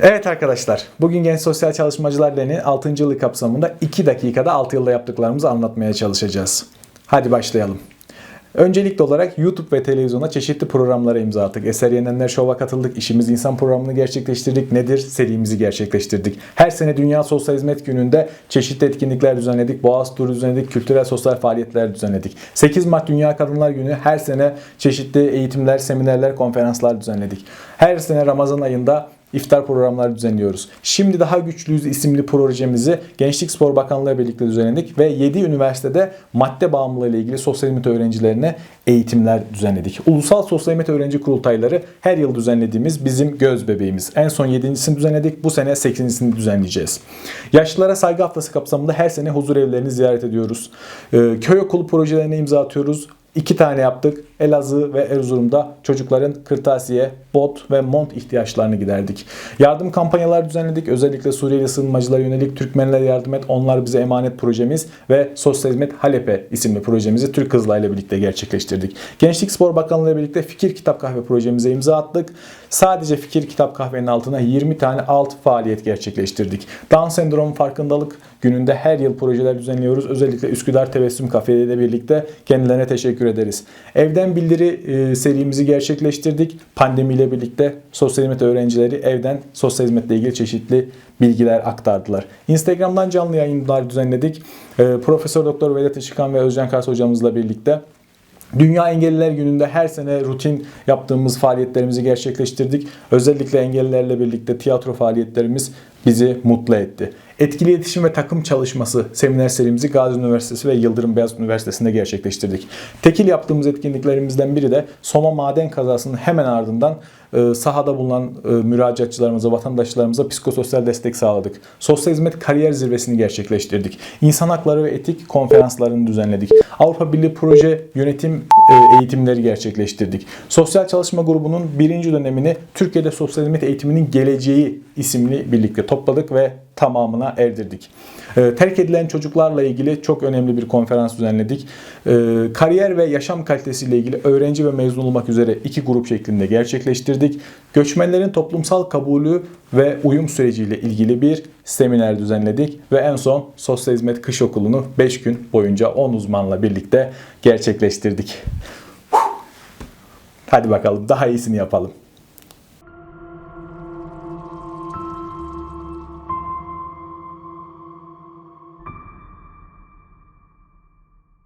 Evet arkadaşlar, bugün Genç Sosyal Çalışmacılar Derneği 6. yılı kapsamında 2 dakikada 6 yılda yaptıklarımızı anlatmaya çalışacağız. Hadi başlayalım. Öncelikli olarak YouTube ve televizyona çeşitli programlara imza attık. Eser Yenenler Show'a katıldık. İşimiz İnsan programını gerçekleştirdik. Nedir? Serimizi gerçekleştirdik. Her sene Dünya Sosyal Hizmet Günü'nde çeşitli etkinlikler düzenledik. Boğaz turu düzenledik. Kültürel sosyal faaliyetler düzenledik. 8 Mart Dünya Kadınlar Günü her sene çeşitli eğitimler, seminerler, konferanslar düzenledik. Her sene Ramazan ayında iftar programları düzenliyoruz. Şimdi Daha Güçlüyüz isimli projemizi Gençlik Spor Bakanlığı birlikte düzenledik ve 7 üniversitede madde bağımlılığı ile ilgili sosyal hizmet öğrencilerine eğitimler düzenledik. Ulusal Sosyal Hizmet Öğrenci Kurultayları her yıl düzenlediğimiz bizim göz bebeğimiz. En son 7.sini düzenledik. Bu sene 8.sini düzenleyeceğiz. Yaşlılara saygı haftası kapsamında her sene huzur evlerini ziyaret ediyoruz. Ee, Köy okulu projelerine imza atıyoruz. İki tane yaptık. Elazığ ve Erzurum'da çocukların kırtasiye, bot ve mont ihtiyaçlarını giderdik. Yardım kampanyaları düzenledik. Özellikle Suriyeli sığınmacılara yönelik Türkmenlere yardım et, onlar bize emanet projemiz ve Sosyal Hizmet Halep'e isimli projemizi Türk Kızılay'la birlikte gerçekleştirdik. Gençlik Spor Bakanlığı ile birlikte Fikir Kitap Kahve projemize imza attık. Sadece Fikir Kitap Kahve'nin altına 20 tane alt faaliyet gerçekleştirdik. Down sendromu farkındalık gününde her yıl projeler düzenliyoruz. Özellikle Üsküdar Tebessüm Kafe ile birlikte kendilerine teşekkür ederiz. Evden bildiri e, serimizi gerçekleştirdik. Pandemiyle birlikte sosyal hizmet öğrencileri evden sosyal hizmetle ilgili çeşitli bilgiler aktardılar. Instagram'dan canlı yayınlar düzenledik. E, Profesör Doktor Vedat Işıkan ve Özcan Kars hocamızla birlikte Dünya Engelliler Günü'nde her sene rutin yaptığımız faaliyetlerimizi gerçekleştirdik. Özellikle engellilerle birlikte tiyatro faaliyetlerimiz bizi mutlu etti. Etkili iletişim ve takım çalışması seminer serimizi Gazi Üniversitesi ve Yıldırım Beyazıt Üniversitesi'nde gerçekleştirdik. Tekil yaptığımız etkinliklerimizden biri de Soma maden kazasının hemen ardından e, sahada bulunan e, müracaatçılarımıza, vatandaşlarımıza psikososyal destek sağladık. Sosyal hizmet kariyer zirvesini gerçekleştirdik. İnsan hakları ve etik konferanslarını düzenledik. Avrupa Birliği proje yönetim e, eğitimleri gerçekleştirdik. Sosyal Çalışma Grubu'nun birinci dönemini Türkiye'de Sosyal Hizmet Eğitiminin Geleceği isimli birlikte topladık ve tamamına erdirdik. Ee, terk edilen çocuklarla ilgili çok önemli bir konferans düzenledik. Ee, kariyer ve yaşam kalitesiyle ilgili öğrenci ve mezun olmak üzere iki grup şeklinde gerçekleştirdik. Göçmenlerin toplumsal kabulü ve uyum süreciyle ilgili bir seminer düzenledik ve en son Sosyal Hizmet Kış Okulu'nu 5 gün boyunca 10 uzmanla birlikte gerçekleştirdik. Hadi bakalım daha iyisini yapalım.